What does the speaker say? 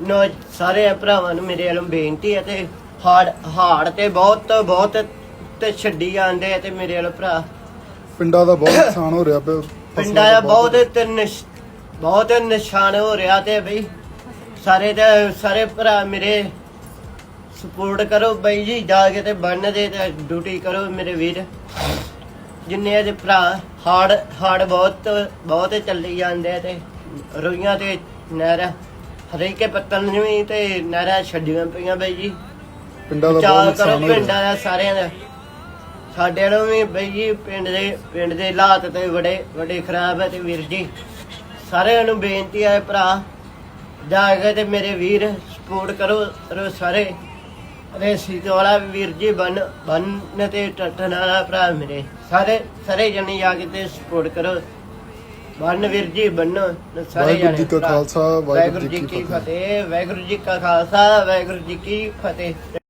ਨੋ ਸਾਰੇ ਭਰਾਵਾਂ ਨੂੰ ਮੇਰੇ ਵੱਲੋਂ ਬੇਨਤੀ ਹੈ ਤੇ ਹਾੜ ਹਾੜ ਤੇ ਬਹੁਤ ਬਹੁਤ ਤੇ ਛੱਡੀ ਜਾਂਦੇ ਆ ਤੇ ਮੇਰੇ ਵੱਲੋਂ ਭਰਾ। ਪਿੰਡਾਂ ਦਾ ਬਹੁਤ ਨੁਕਸਾਨ ਹੋ ਰਿਹਾ ਪਿਆ। ਪਿੰਡਾਂ ਦਾ ਬਹੁਤ ਬਹੁਤ- ਤੇ ਨਿਸ਼- ਬਹੁਤ ਨਿਸ਼ਾਨ ਹੋ ਰਿਹਾ ਤੇ ਬਈ। ਸਾਰੇ ਤੇ ਸਾਰੇ ਭਰਾ ਮੇਰੇ ਸਪੋਰਟ ਕਰੋ ਬਈ ਜੀ ਜਾ ਕੇ ਤੇ ਬੰਨ ਦੇ ਤੇ ਡਿਊਟੀ ਕਰੋ ਮੇਰੇ ਵੀਰ। ਜਿੰਨੇ ਦੇ ਭਰਾ ਹਾੜ ਹਾੜ ਬਹੁਤ ਬਹੁਤ ਚੱਲੀ ਜਾਂਦੇ ਆ ਤੇ ਰੋਈਆਂ ਤੇ ਨਹਿਰ ਹਰੇਕੇ ਪੱਤਨ ਨੂੰ ਵੀ ਤੇ ਨਹਿਰਾਂ ਛੱਡੀਆਂ ਪਈਆਂ ਬਈ ਜੀ। ਪਿੰਡਾਂ ਦਾ ਬਹੁਤ ਚਾਲ ਕਰੋ ਨੁਕਸਾਨ ਹੋ ਰਿਹਾ ਪਿੰਡਾਂ ਦਾ ਸਾਰਿਆਂ ਦਾ। ਸਾਡੇ ਨੂੰ ਵੀ ਬਈ ਜੀ ਪਿੰਡ ਦੇ ਪਿੰਡ ਦੇ ਹਾਲਾਤ ਤੇ ਬੜੇ ਬੜੇ ਖਰਾਬ ਹੈ ਤੇ ਵੀਰ ਜੀ। ਸਾਰਿਆਂ ਨੂੰ ਬੇਨਤੀ ਹੈ ਭਰਾ ਜਾ ਕੇ ਤੇ ਮੇਰੇ ਵੀਰ ਸਪੋਰਟ ਕਰੋ ਕਰੋ ਸਾਰੇ। ਰੇਸੀ ਵਾਲਾ ਵੀਰ ਜੀ ਬਨ ਬਨ ਤੇ ਟੱਟਣ ਵਾਲਾ ਭਰਾ ਮੇਰੇ। ਸਾਰੇ ਸਾਰੇ ਜਣੇ ਜਾ ਕੇ ਤੇ ਸਪੋਰਟ ਕਰੋ। ਬਨ ਵੀਰ ਜੀ ਬੰਨੋ ਸਾਰੇ ਵਾਹਿਗੁਰੂ ਜੀ ਕਾ। ਖਾਲਸਾ, ਵਾਹਿਗੁਰੂ ਜੀ ਕੀ। ਫਤਿਹ ਵਾਹਿਗੁਰੂ ਜੀ ਕਾ ਖਾਲਸਾ ਵਾਹਿਗੁਰੂ ਜੀ ਕੀ ਫਤਿਹ